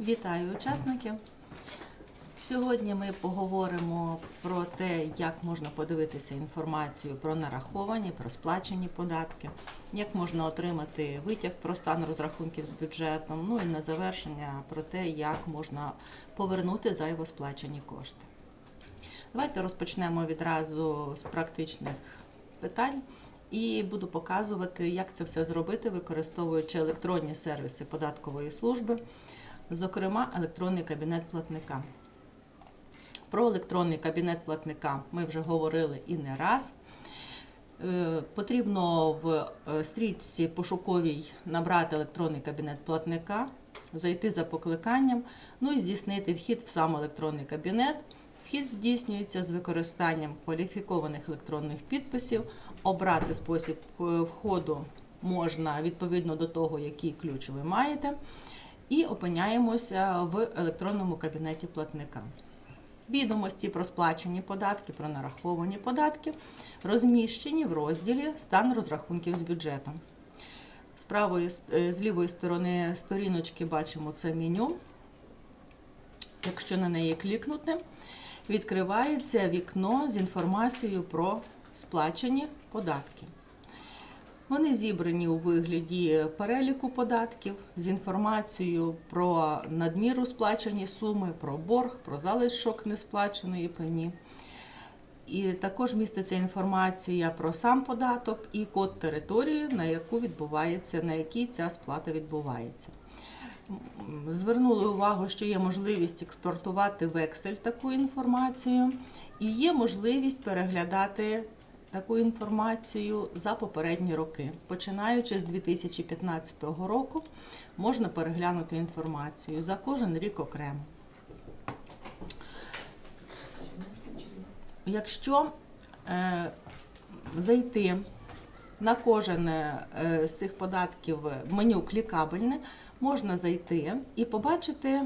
Вітаю учасників. Сьогодні ми поговоримо про те, як можна подивитися інформацію про нараховані, про сплачені податки, як можна отримати витяг про стан розрахунків з бюджетом. Ну і на завершення про те, як можна повернути зайво сплачені кошти. Давайте розпочнемо відразу з практичних питань. І буду показувати, як це все зробити, використовуючи електронні сервіси податкової служби, зокрема електронний кабінет платника. Про електронний кабінет платника ми вже говорили і не раз. Е, Потрібно в е, стрічці пошуковій набрати електронний кабінет платника, зайти за покликанням, ну і здійснити вхід в сам електронний кабінет. Вхід здійснюється з використанням кваліфікованих електронних підписів. Обрати спосіб е, входу можна відповідно до того, який ключ ви маєте, і опиняємося в електронному кабінеті платника. Відомості про сплачені податки, про нараховані податки розміщені в розділі Стан розрахунків з бюджетом. З правої е, з лівої сторони сторіночки бачимо це меню. Якщо на неї клікнути, відкривається вікно з інформацією про сплачені податки. Вони зібрані у вигляді переліку податків з інформацією про надміру сплачені суми, про борг, про залишок несплаченої пені. І також міститься інформація про сам податок і код території, на яку відбувається, на якій ця сплата відбувається. Звернули увагу, що є можливість експортувати в Excel таку інформацію, і є можливість переглядати таку інформацію за попередні роки. Починаючи з 2015 року, можна переглянути інформацію за кожен рік окремо. Якщо е, зайти на кожен е, з цих податків в меню клікабельне, можна зайти і побачити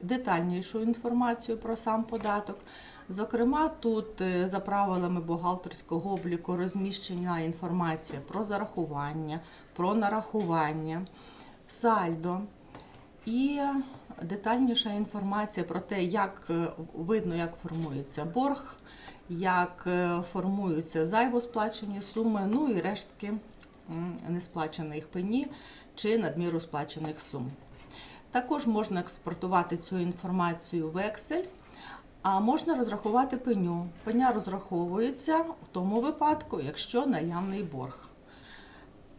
детальнішу інформацію про сам податок. Зокрема, тут е, за правилами бухгалтерського обліку розміщена інформація про зарахування, про нарахування, сальдо і детальніша інформація про те, як е, видно, як формується борг, як е, формуються зайво сплачені суми, ну і рештки несплачених пені чи надміру сплачених сум. Також можна експортувати цю інформацію в Excel, а можна розрахувати пеню. Пеня розраховується в тому випадку, якщо наявний борг.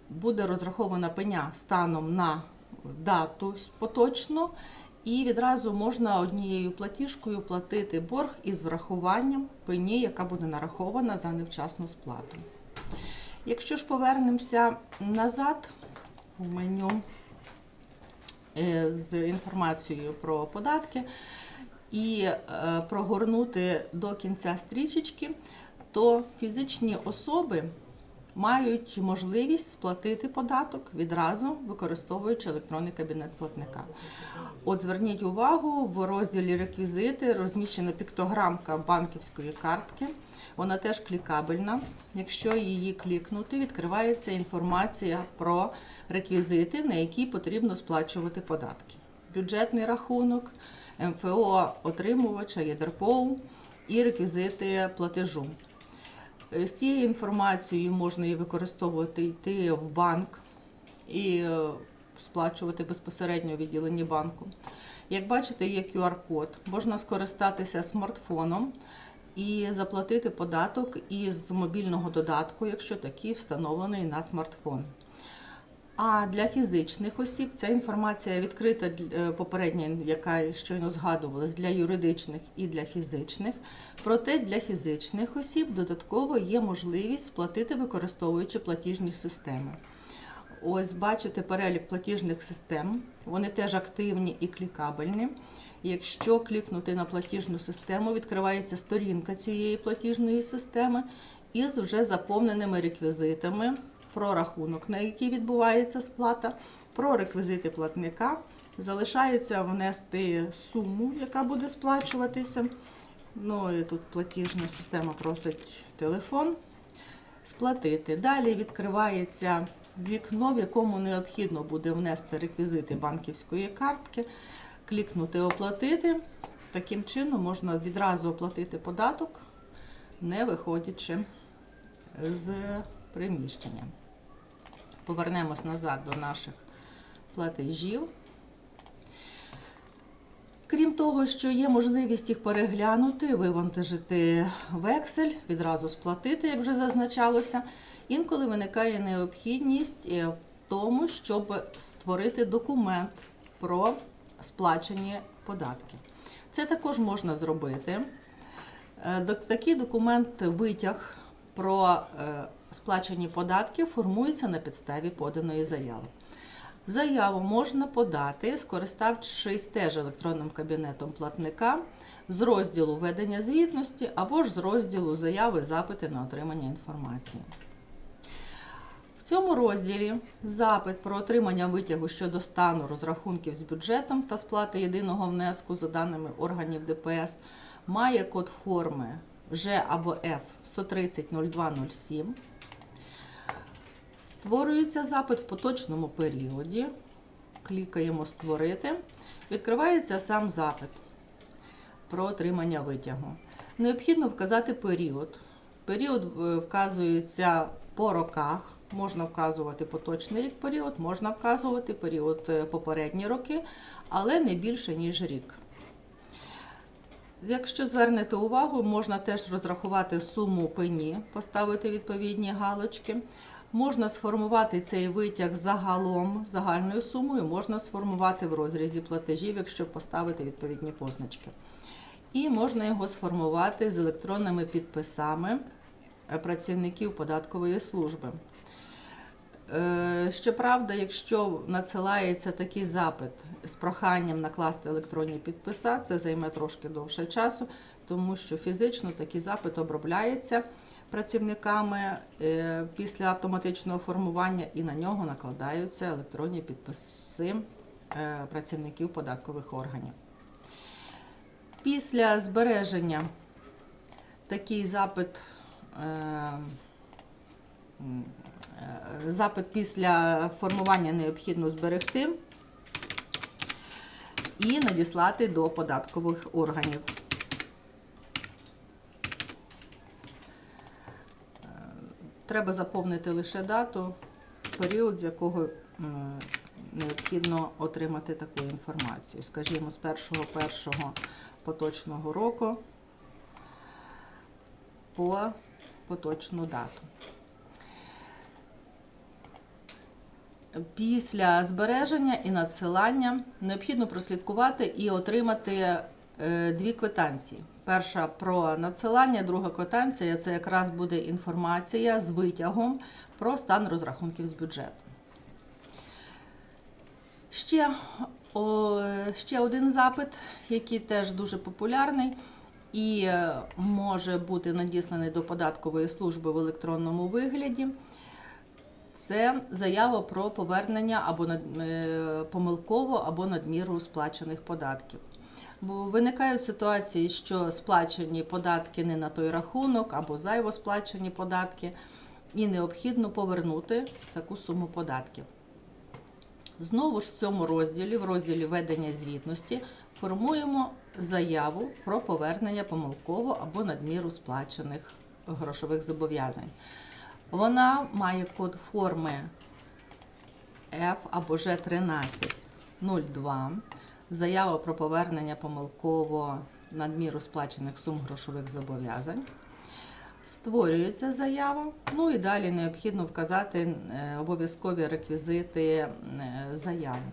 Буде розрахована пеня станом на дату поточну, і відразу можна однією платіжкою платити борг із врахуванням пені, яка буде нарахована за невчасну сплату. Якщо ж повернемося назад в меню е, з інформацією про податки і е, прогорнути до кінця стрічечки, то фізичні особи мають можливість сплатити податок відразу використовуючи електронний кабінет платника. От зверніть увагу, в розділі реквізити розміщена піктограмка банківської картки. Вона теж клікабельна. Якщо її клікнути, відкривається інформація про реквізити, на які потрібно сплачувати податки. Бюджетний рахунок, МФО отримувача, ЄДРПОУ і реквізити платежу. З цією інформацією можна і використовувати йти в банк і е, сплачувати безпосередньо у відділенні банку. Як бачите, є QR-код, можна скористатися смартфоном і заплатити податок із мобільного додатку, якщо такий встановлений на смартфон. А для фізичних осіб ця інформація відкрита е, попередня, яка щойно згадувалась для юридичних і для фізичних. Проте для фізичних осіб додатково є можливість сплатити, використовуючи платіжні системи. Ось бачите перелік платіжних систем. Вони теж активні і клікабельні. Якщо клікнути на платіжну систему, відкривається сторінка цієї платіжної системи із вже заповненими реквізитами про рахунок, на який відбувається сплата, про реквізити платника. Залишається внести суму, яка буде сплачуватися. Ну і тут платіжна система просить телефон сплатити. Далі відкривається вікно, в якому необхідно буде внести реквізити банківської картки. клікнути Оплатити. Таким чином можна відразу оплатити податок, не виходячи з приміщення. Повернемось назад до наших платежів. Крім того, що є можливість їх переглянути, вивантажити в Excel, відразу сплатити, як вже зазначалося, інколи виникає необхідність е, в тому, щоб створити документ про сплачені податки. Це також можна зробити. Е, Такий документ витяг про е, сплачені податки формується на підставі поданої заяви. Заяву можна подати, скориставшись теж електронним кабінетом платника з розділу ведення звітності або ж з розділу заяви запити на отримання інформації. В цьому розділі запит про отримання витягу щодо стану розрахунків з бюджетом та сплати єдиного внеску за даними органів ДПС має код форми Ж або F 1300207. Створюється запит в поточному періоді. Клікаємо Створити. Відкривається сам запит про отримання витягу. Необхідно вказати період. Період е, вказується по роках. Можна вказувати поточний рік період, можна вказувати період е, попередні роки, але не більше, ніж рік. Якщо звернете увагу, можна теж розрахувати суму пені, поставити відповідні галочки. Можна сформувати цей витяг загалом, загальною сумою, можна сформувати в розрізі платежів, якщо поставити відповідні позначки. І можна його сформувати з електронними підписами е, працівників податкової служби. Е, Щоправда, якщо надсилається такий запит з проханням накласти електронні підписи, це займе трошки довше часу, тому що фізично такий запит обробляється працівниками е, після автоматичного формування і на нього накладаються електронні підписи е, працівників податкових органів. Після збереження такий запит. е, Запит після формування необхідно зберегти і надіслати до податкових органів. Треба заповнити лише дату, період, з якого е, необхідно отримати таку інформацію. Скажімо, з 1.1 поточного року по поточну дату. Після збереження і надсилання необхідно прослідкувати і отримати дві квитанції. Перша про надсилання, друга квитанція це якраз буде інформація з витягом про стан розрахунків з бюджету. Ще, о, ще один запит, який теж дуже популярний і е, може бути надісланий до податкової служби в електронному вигляді. Це заява про повернення або над- е, помилково або надміру сплачених податків. Бо виникають ситуації, що сплачені податки не на той рахунок або зайво сплачені податки, і необхідно повернути таку суму податків. Знову ж в цьому розділі, в розділі ведення звітності, формуємо заяву про повернення помилково або надміру сплачених грошових зобов'язань. Вона має код форми F або G1302. Заява про повернення помилково надміру сплачених сум грошових зобов'язань. Створюється заява, ну і далі необхідно вказати е, обов'язкові реквізити е, заяви.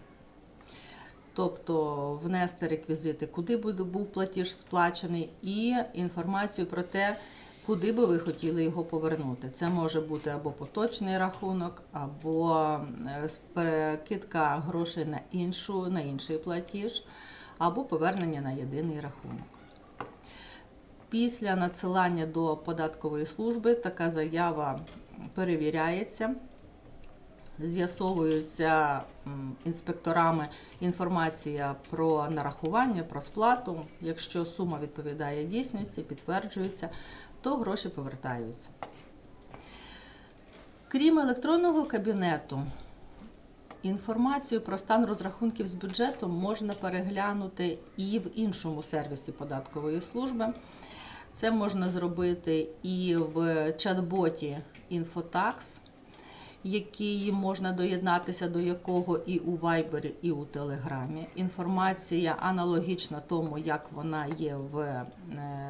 Тобто внести реквізити, куди був платіж сплачений, і інформацію про те, куди би ви хотіли його повернути. Це може бути або поточний рахунок, або е, перекидка грошей на іншу, на інший платіж, або повернення на єдиний рахунок. Після надсилання до податкової служби така заява перевіряється, з'ясовується інспекторами інформація про нарахування, про сплату. Якщо сума відповідає дійсності, підтверджується, то гроші повертаються. Крім електронного кабінету, інформацію про стан розрахунків з бюджету можна переглянути і в іншому сервісі податкової служби. Це можна зробити і в чат-боті Infotax, який можна доєднатися до якого і у Viber, і у Телеграмі. Інформація аналогічна тому, як вона є в е,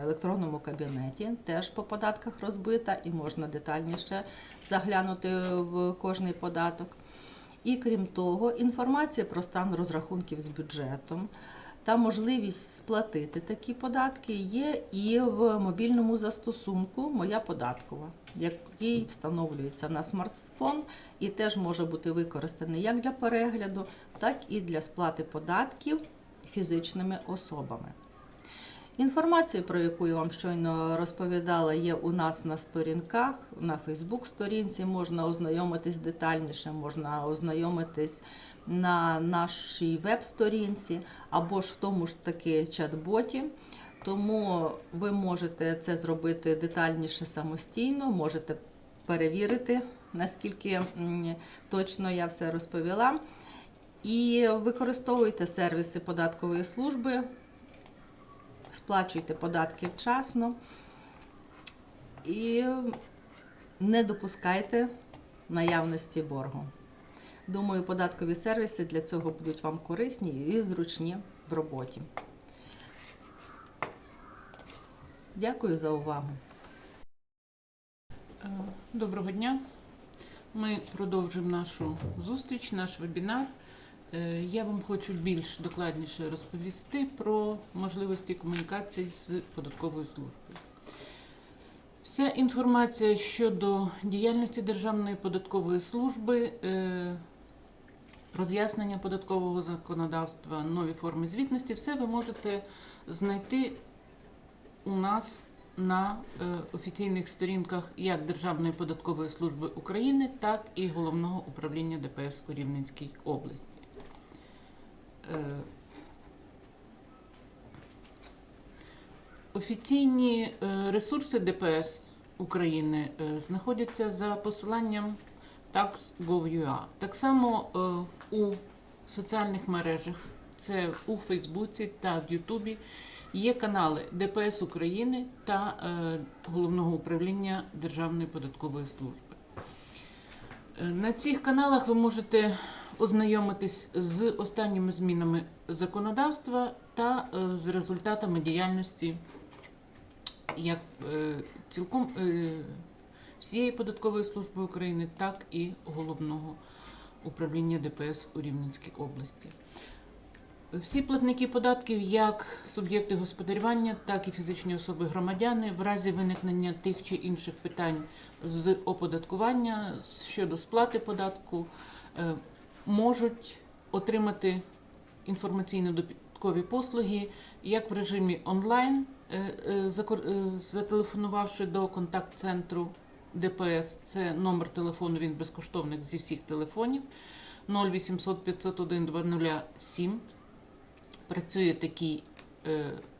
електронному кабінеті, теж по податках розбита, і можна детальніше заглянути в кожний податок. І крім того, інформація про стан розрахунків з бюджетом та можливість сплатити такі податки є і в мобільному застосунку Моя податкова, який встановлюється на смартфон і теж може бути використаний як для перегляду, так і для сплати податків фізичними особами. Інформація, про яку я вам щойно розповідала, є у нас на сторінках, на Фейсбук-сторінці. Можна ознайомитись детальніше, можна ознайомитись на нашій веб-сторінці або ж в тому ж таки чат-боті. Тому ви можете це зробити детальніше самостійно, можете перевірити, наскільки точно я все розповіла. І використовуйте сервіси податкової служби сплачуйте податки вчасно і не допускайте наявності боргу. Думаю, податкові сервіси для цього будуть вам корисні і зручні в роботі. Дякую за увагу. Е, Доброго дня. Ми продовжимо нашу зустріч, наш вебінар. Е, Я вам хочу більш докладніше розповісти про можливості комунікації з податковою службою. Вся інформація щодо діяльності Державної податкової служби, е, роз'яснення податкового законодавства, нові форми звітності, все ви можете знайти у нас на е, офіційних сторінках як Державної податкової служби України, так і Головного управління ДПС у Рівненській області. Е, Офіційні е, ресурси ДПС України е, знаходяться за посиланням tax.gov.ua. Так само у соціальних мережах, це у Фейсбуці та в Ютубі, є канали ДПС України та Головного управління Державної податкової служби. На цих каналах ви можете ознайомитись з останніми змінами законодавства та е, з результатами діяльності як е, цілком е, всієї податкової служби України, так і головного управління ДПС у Рівненській області. Всі платники податків, як суб'єкти господарювання, так і фізичні особи громадяни, в разі виникнення тих чи інших питань з оподаткування щодо сплати податку, можуть отримати інформаційно-довідкові послуги як в режимі онлайн, е, е, е, зателефонувавши до контакт-центру ДПС, це номер телефону, він безкоштовний зі всіх телефонів 0800 501 207. Працює такий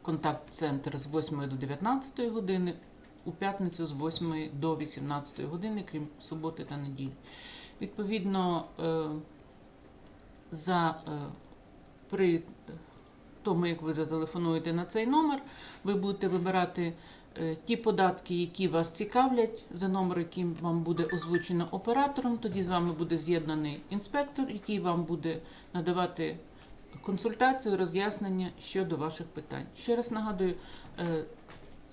контакт-центр з 8 до 19 години, у п'ятницю з 8 до 18 години, крім суботи та неділі. Відповідно, за, е, при тому, як ви зателефонуєте на цей номер, ви будете вибирати е, ті податки, які вас цікавлять, за номер, яким вам буде озвучено оператором. Тоді з вами буде з'єднаний інспектор, який вам буде надавати консультацію, роз'яснення щодо ваших питань. Ще раз нагадую, е,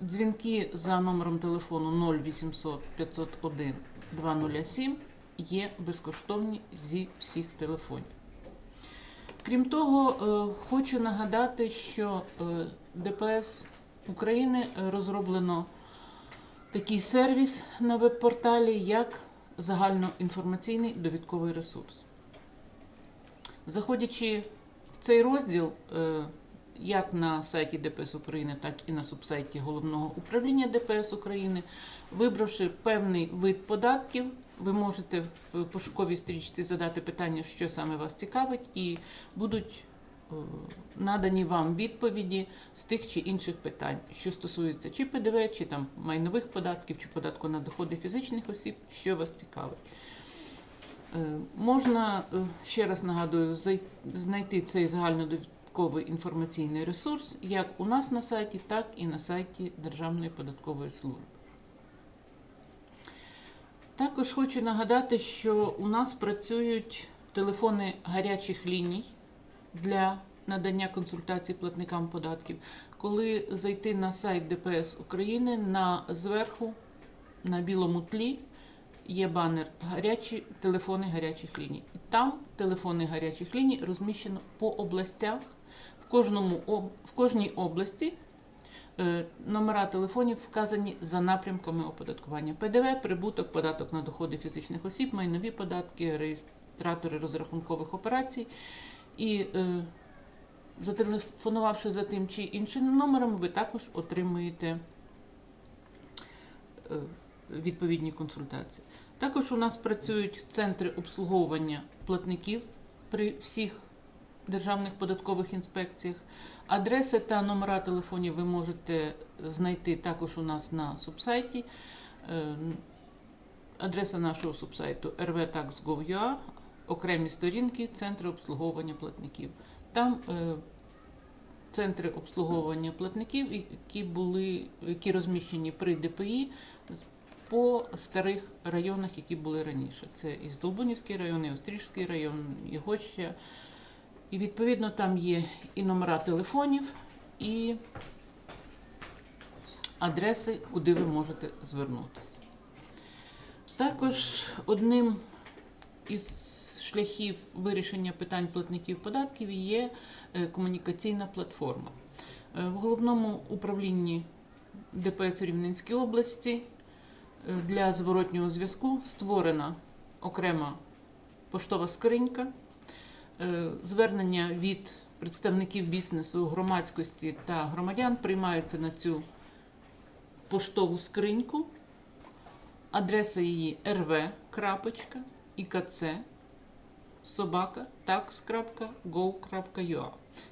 дзвінки за номером телефону 0800 501 207 є безкоштовні зі всіх телефонів. Крім того, е, хочу нагадати, що е, ДПС України розроблено такий сервіс на веб-порталі, як загальноінформаційний довідковий ресурс. Заходячи в цей розділ, е, як на сайті ДПС України, так і на субсайті Головного управління ДПС України, вибравши певний вид податків, ви можете в пошуковій стрічці задати питання, що саме вас цікавить, і будуть е, надані вам відповіді з тих чи інших питань, що стосується чи ПДВ, чи там майнових податків, чи податку на доходи фізичних осіб, що вас цікавить. Е, Можна, е, ще раз нагадую, знайти цей загальнодовідковий інформаційний ресурс як у нас на сайті, так і на сайті Державної податкової служби. Також хочу нагадати, що у нас працюють телефони гарячих ліній для надання консультацій платникам податків. Коли зайти на сайт ДПС України, на зверху на білому тлі є банер гарячі телефони гарячих ліній. Там телефони гарячих ліній розміщено по областях. В, кожному, в кожній області номера телефонів вказані за напрямками оподаткування. ПДВ, прибуток, податок на доходи фізичних осіб, майнові податки, реєстратори розрахункових операцій. І е, зателефонувавши за тим чи іншим номером, ви також отримуєте е, відповідні консультації. Також у нас працюють центри обслуговування платників при всіх державних податкових інспекціях. Адреси та номера телефонів ви можете знайти також у нас на субсайті. Е, Адреса нашого субсайту rvtax.gov.ua, окремі сторінки Центри обслуговування платників. Там е, центри обслуговування платників, які були, які розміщені при ДПІ по старих районах, які були раніше. Це і Здолбунівський район, і Остріжський район, і Гоща. І відповідно там є і номера телефонів, і адреси, куди ви можете звернутися. Також одним із шляхів вирішення питань платників податків є е, комунікаційна платформа. Е, В головному управлінні ДПС Рівненської області е, для зворотнього зв'язку створена окрема поштова скринька. Е, Звернення від представників бізнесу, громадськості та громадян приймаються на цю поштову скриньку. Адреса її rv.ikc собака tax.go.ua.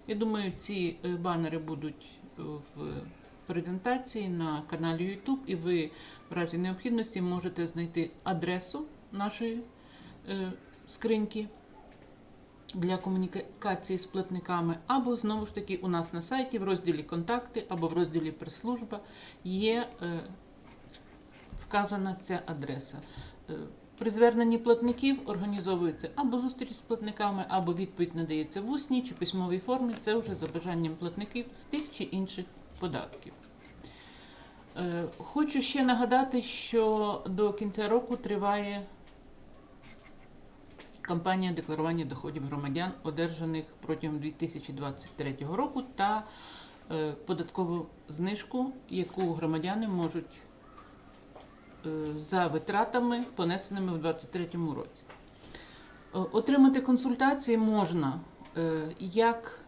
Я думаю, ці е, банери будуть е, в презентації на каналі YouTube, і ви в разі необхідності можете знайти адресу нашої скриньки для комунікації з платниками, або знову ж таки у нас на сайті в розділі Контакти або в розділі Прес-служба є е, вказана ця адреса. Е, При зверненні платників організовується або зустріч з платниками, або відповідь надається в усній чи письмовій формі. Це вже за бажанням платників з тих чи інших податків. Е, Хочу ще нагадати, що до кінця року триває кампанія декларування доходів громадян, одержаних протягом 2023 року, та е, податкову знижку, яку громадяни можуть е, за витратами, понесеними в 2023 році. Е, Отримати консультації можна як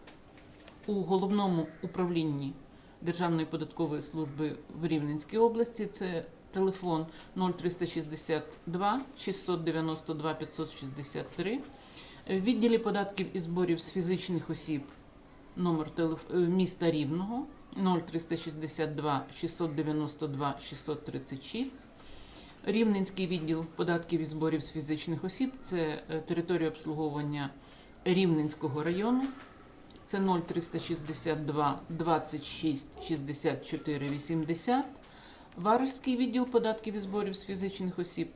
у головному управлінні Державної податкової служби в Рівненській області. Це телефон 0362 692 563. В відділі податків і зборів з фізичних осіб номер телеф... е, міста Рівного 0362 692 636. Рівненський відділ податків і зборів з фізичних осіб це е, територія обслуговування Рівненського району. Це 0362 26 64 80. Варежський відділ податків і зборів з фізичних осіб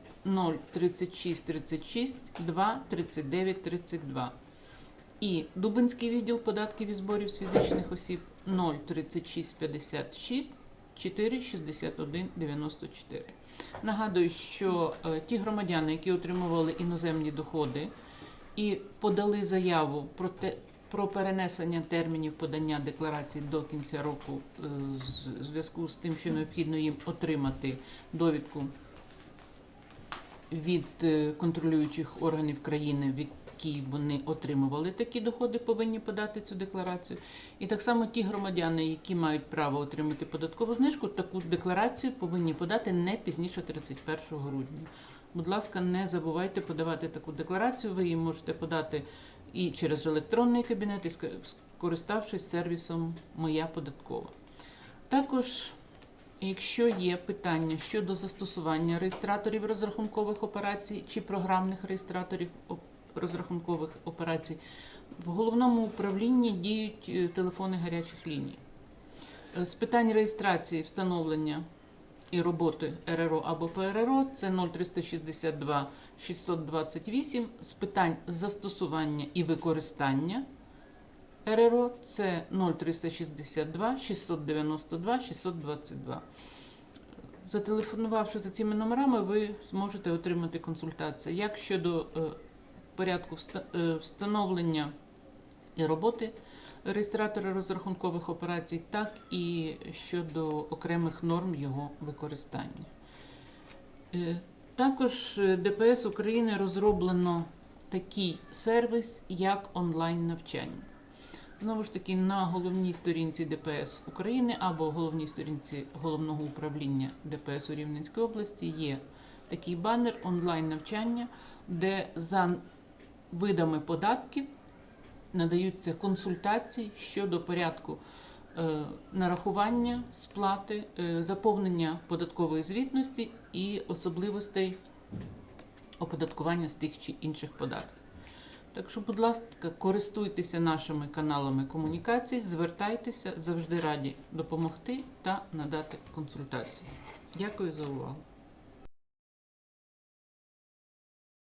036 36 2 39 32. І Дубинський відділ податків і зборів з фізичних осіб 036 56 4 61 94. Нагадую, що е, ті громадяни, які отримували іноземні доходи і подали заяву про те, про перенесення термінів подання декларацій до кінця року е, в зв'язку з тим, що необхідно їм отримати довідку від е, контролюючих органів країни, в якій вони отримували такі доходи, повинні подати цю декларацію. І так само ті громадяни, які мають право отримати податкову знижку, таку декларацію повинні подати не пізніше 31 грудня. Будь ласка, не забувайте подавати таку декларацію. Ви її можете подати і через електронний кабінет, і скориставшись сервісом Моя податкова. Також Якщо є питання щодо застосування реєстраторів розрахункових операцій чи програмних реєстраторів розрахункових операцій, в головному управлінні діють е, телефони гарячих ліній. Е, З питань реєстрації, встановлення і роботи РРО або ПРРО це 0362 628. З питань застосування і використання РРО це 0362 692 622. Зателефонувавши за цими номерами, ви зможете отримати консультацію як щодо е, порядку е, встановлення і роботи реєстратора розрахункових операцій, так і щодо окремих норм його використання. Е, Також е, ДПС України розроблено такий сервіс, як онлайн-навчання. Знову ж таки, на головній сторінці ДПС України або головній сторінці головного управління ДПС у Рівненській області є такий банер онлайн-навчання, де за видами податків надаються консультації щодо порядку е, нарахування, сплати, е, заповнення податкової звітності і особливостей оподаткування з тих чи інших податків. Так що, будь ласка, користуйтеся нашими каналами комунікацій, звертайтеся, завжди раді допомогти та надати консультації. Дякую за увагу.